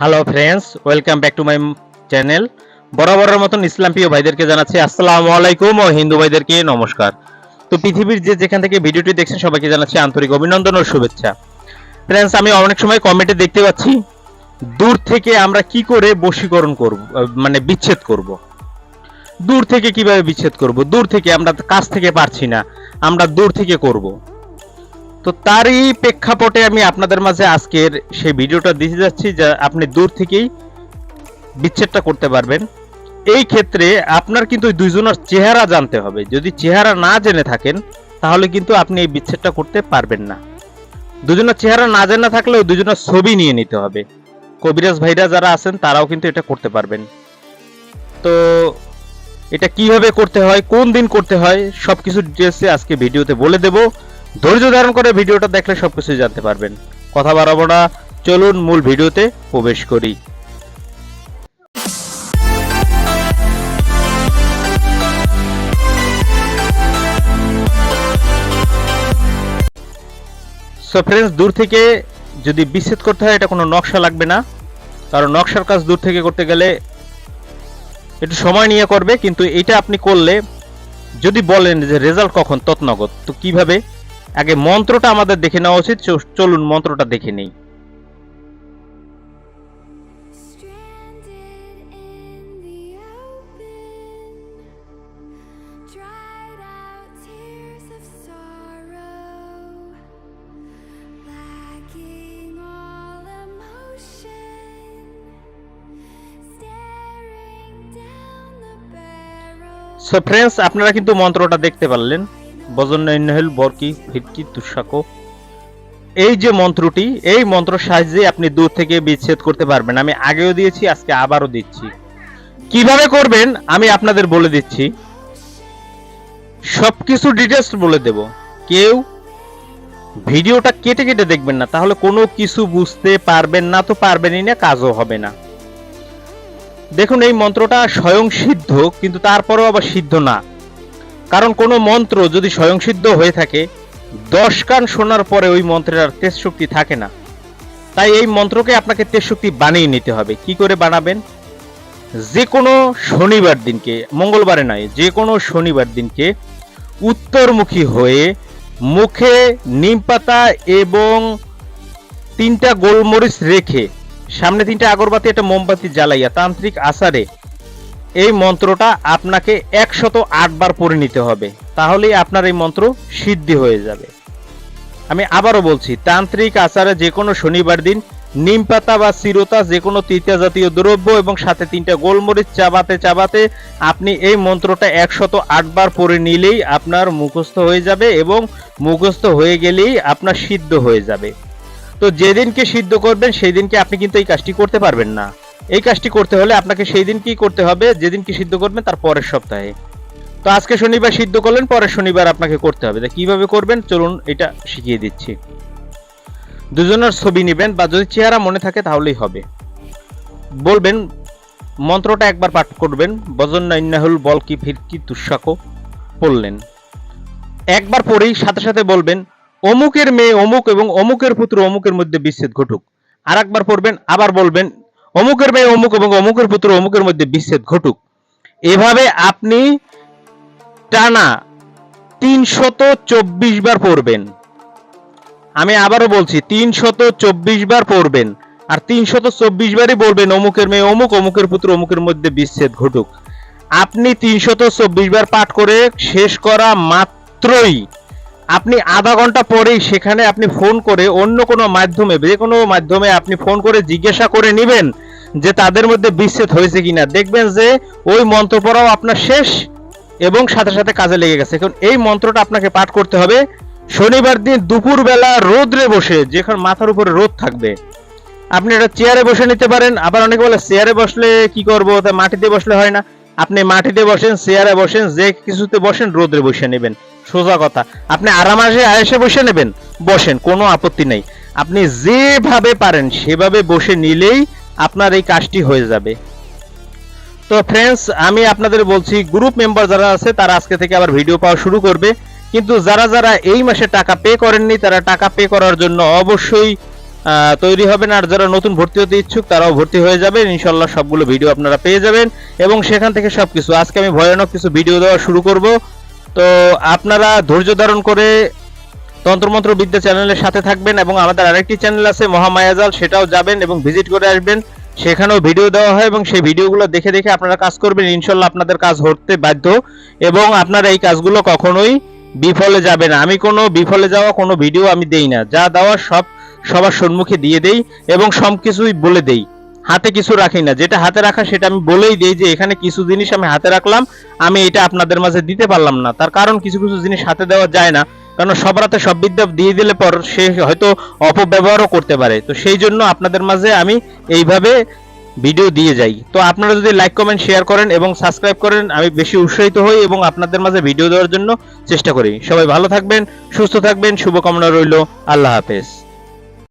Hello friends welcome back to my channel বরাবরের মতন ইসলাম প্রিয় ভাইদেরকে জানাচ্ছি, আসসালামু আলাইকুম ও হিন্দু ভাইদেরকে নমস্কার। তো পৃথিবীর যে যেখান থেকে ভিডিওটি দেখছেন, সবাইকে জানাচ্ছি আন্তরিক অভিনন্দন ও শুভেচ্ছা। ফ্রেন্ডস আমি অনেক সময় কমেন্টে দেখতে পাচ্ছি, দূর থেকে আমরা কি করে বশীকরণ করব মানে বিচ্ছেদ করব? দূর থেকে কীভাবে বিচ্ছেদ করব? দূর থেকে আমরা কাছ থেকে পারছি না, আমরা দূর থেকে করব? তো তারই প্রেক্ষাপটে আমি আপনাদের মাঝে আজকের সেই ভিডিওটা দিতে যাচ্ছি যা আপনি দূর থেকেই বিচ্ছেদটা করতে পারবেন। এই ক্ষেত্রে আপনার কিন্তু ওই দুইজনের চেহারা জানতে হবে। যদি চেহারা না জেনে থাকেন, তাহলে কিন্তু আপনি এই বিচ্ছেদটা করতে পারবেন না। দুজনের চেহারা না জানা থাকলেও দুজনের ছবি নিয়ে নিতে হবে। কবিরাজ ভাইরা যারা আছেন, তারাও কিন্তু এটা করতে পারবেন। তো এটা কীভাবে করতে হয়, কোন দিন করতে হয়, সবকিছু ডিটেলসে আজকে ভিডিওতে বলে দেব। ধৈর্য ধারণ করে ভিডিওটা দেখলে সবকিছু জানতে পারবেন। কথা বাড়াবো না, চলুন মূল ভিডিওতে প্রবেশ করি। সো ফ্রেন্ডস দূর থেকে যদি বিচ্ছেদ করতে হয়, এটা কোনো নকশা লাগবে না। কারণ নকশার কাজ দূর থেকে করতে গেলে একটু সময় নিয়ে করবে, কিন্তু এটা আপনি করলে যদি বলেন যে রেজাল্ট কখন তৎনগত তো কীভাবে? আগে মন্ত্রটা আমাদের দেখে নেওয়া উচিত চলুন মন্ত্রটা দেখে নেই। সো ফ্রেন্ডস আপনারা কিন্তু মন্ত্রটা দেখতে পারলেন। বজন্নহল বরকি এই যে মন্ত্রটি, এই মন্ত্র সাহায্যে আপনি দূর থেকে বিচ্ছেদ করতে পারবেন। আমি আগেও দিয়েছি, আজকে আবারও দিচ্ছি। কীভাবে করবেন, আমি আপনাদের বলে দিচ্ছি। সবকিছু ডিটেলস বলে দেব। কেউ ভিডিওটা কেটে কেটে দেখবেন না, তাহলে কোনো কিছু বুঝতে পারবেন না তো পারবেনই না, কাজও হবে না। দেখুন, এই মন্ত্রটা স্বয়ং সিদ্ধ, কিন্তু তারপরেও আবার সিদ্ধ না। কারণ কোনো মন্ত্র যদি স্বয়ংসিদ্ধ হয়ে থাকে, দশ কান শোনার পরে ওই মন্ত্রের আর তেজ শক্তি থাকে না। তাই এই মন্ত্রকে আপনাকে তেজ শক্তি বানিয়ে নিতে হবে। কি করে বানাবেন? যে কোনো শনিবার দিনকে, মঙ্গলবারে নয়, যে কোনো শনিবার দিনকে উত্তরমুখী হয়ে মুখে নিম পাতা এবং তিনটা গোলমরিচ রেখে, সামনে তিনটা আগরবাতি, একটা মোমবাতি জ্বালাইয়া তান্ত্রিক আসারে এই মন্ত্রটা আপনাকে একশত আটবার পড়ে নিতে হবে। তাহলেই আপনার এই মন্ত্র সিদ্ধি হয়ে যাবে। আমি আবারও বলছি, তান্ত্রিক আচারে যে কোনো শনিবার দিন নিম পাতা বা চিরতা যে কোনো তৃতীয় জাতীয় দ্রব্য এবং সাথে তিনটা গোলমরিচ চাবাতে চাবাতে আপনি এই মন্ত্রটা একশত আটবার পড়ে নিলেই আপনার মুখস্থ হয়ে যাবে এবং মুখস্থ হয়ে গেলেই আপনার সিদ্ধ হয়ে যাবে। তো যেদিনকে সিদ্ধ করবেন সেই দিনকে আপনি কিন্তু এই কাজটি করতে পারবেন না। এই কাজটি করতে হলে আপনাকে সেই দিন কি করতে হবে, যেদিন কি সিদ্ধ করবেন তার পরের সপ্তাহে। তো আজকে শনিবার সিদ্ধ করলেন, পরের শনিবার আপনাকে করতে হবে। তা কীভাবে করবেন? চলুন এটা শিখিয়ে দিচ্ছি। দুজনের ছবি নেবেন বা যদি চেহারা মনে থাকে তাহলেই হবে। বলবেন, মন্ত্রটা একবার পাঠ করবেন। বজন নাইন্নাহুল বল কি ফিরকি তুষাকো পড়লেন। একবার পড়েই সাথে সাথে বলবেন, অমুকের মেয়ে অমুক এবং অমুকের পুত্র অমুকের মধ্যে বিচ্ছেদ ঘটুক। আর একবার পড়বেন, আবার বলবেন অমুকের মেয়ে, অমুক এবং অমুকের পুত্র, অমুকের মধ্যে বিচ্ছেদ ঘটুক। এভাবে আপনি টানা তিনশত চব্বিশ বার পড়বেন। আমি আবারও বলছি, তিনশত চব্বিশ বার পড়বেন। আর তিনশত চব্বিশ বারই বলবেন অমুকের মেয়ে, অমুক, অমুকের পুত্র, অমুকের মধ্যে বিচ্ছেদ ঘটুক। আপনি তিনশত চব্বিশ বার পাঠ করে শেষ করা মাত্রই, আপনি আধা ঘণ্টা পরেই সেখানে আপনি ফোন করে অন্য কোনো মাধ্যমে, যে কোনো মাধ্যমে আপনি ফোন করে জিজ্ঞাসা করে নেবেন যে তাদের মধ্যে বিচ্ছেদ হয়েছে কিনা। দেখবেন যে ওই মন্ত্র পড়াও আপনার শেষ এবং সাথে সাথে কাজে লেগে গেছে। এখন এই মন্ত্রটা আপনাকে পাঠ করতে হবে। শনিবার দিন দুপুরবেলা রোদ্রে বসে, যেখানে মাথার উপরে রোদ থাকবে। আপনি এটা চেয়ারে বসে নিতে পারেন। আবার অনেকে বলে, চেয়ারে বসলে কি করব? তা মাটিতে বসলে হয় না। আপনি মাটিতে বসেন, চেয়ারে বসেন, যে কিছুতে বসেন, রোদ্রে বসে নেবেন। সোজা কথা। আপনি আরামাসে আয়েসে বসে নেবেন, বসেন, কোনো আপত্তি নেই। আপনি যেভাবে পারেন, সেভাবে বসে নিলেই আপনার এই কাজটি হয়ে যাবে। তো ফ্রেন্ডস আমি আপনাদের বলছি গ্রুপ মেম্বার যারা আছে, তারা আজকে থেকে আবার ভিডিও পাওয়া শুরু করবে। কিন্তু যারা যারা এই মাসে টাকা পে করেননি, তারা টাকা পে করার জন্য অবশ্যই তৈরি হবেন। আর যারা নতুন ভর্তি হতে ইচ্ছুক, তারাও ভর্তি হয়ে যাবেন। ইনশাল্লাহ সবগুলো ভিডিও আপনারা পেয়ে যাবেন। এবং সেখান থেকে সব কিছু আজকে আমি ভয়ানক কিছু ভিডিও দেওয়া শুরু করব। তো আপনারা ধৈর্য ধারণ করে তন্ত্রমন্ত্র বিদ্যা চ্যানেলের সাথে থাকবেন এবং আমাদের আরেকটি চ্যানেল আছে মহামায়াজাল, সেটাও যাবেন এবং ভিজিট করে আসবেন। সেখানেও ভিডিও দেওয়া হয় এবং সেই ভিডিওগুলো দেখে দেখে আপনারা কাজ করবেন। ইনশাল্লাহ আপনাদের কাজ হতে বাধ্য এবং আপনারা এই কাজগুলো কখনোই বিফলে যাবে না। আমি কোনো বিফলে যাওয়া, কোনো ভিডিও আমি দেই না। যা দেওয়া সব সবার সম্মুখে দিয়ে দেই এবং সব কিছুই বলে দেই। হাতে কিছু রাখি না। যেটা হাতে রাখা, সেটা আমি বলেই দিই যে, এখানে কিছু জিনিস আমি হাতে রাখলাম। আমি এটা আপনাদের মাঝে দিতে পারলাম না। তার কারণ কিছু কিছু জিনিস হাতে দেওয়া যায় না। কারণ সব রাতে সব বিদ্যা দিয়ে দিলে পর সে হয়তো অপব্যবহারও করতে পারে। তো সেই জন্য আপনাদের মাঝে আমি এইভাবে ভিডিও দিয়ে যাই। তো আপনারা যদি লাইক কমেন্ট শেয়ার করেন এবং সাবস্ক্রাইব করেন, আমি বেশি উৎসাহিত হই এবং আপনাদের মাঝে ভিডিও দেওয়ার জন্য চেষ্টা করি। সবাই ভালো থাকবেন, সুস্থ থাকবেন, শুভকামনা রইল। আল্লাহ হাফেজ।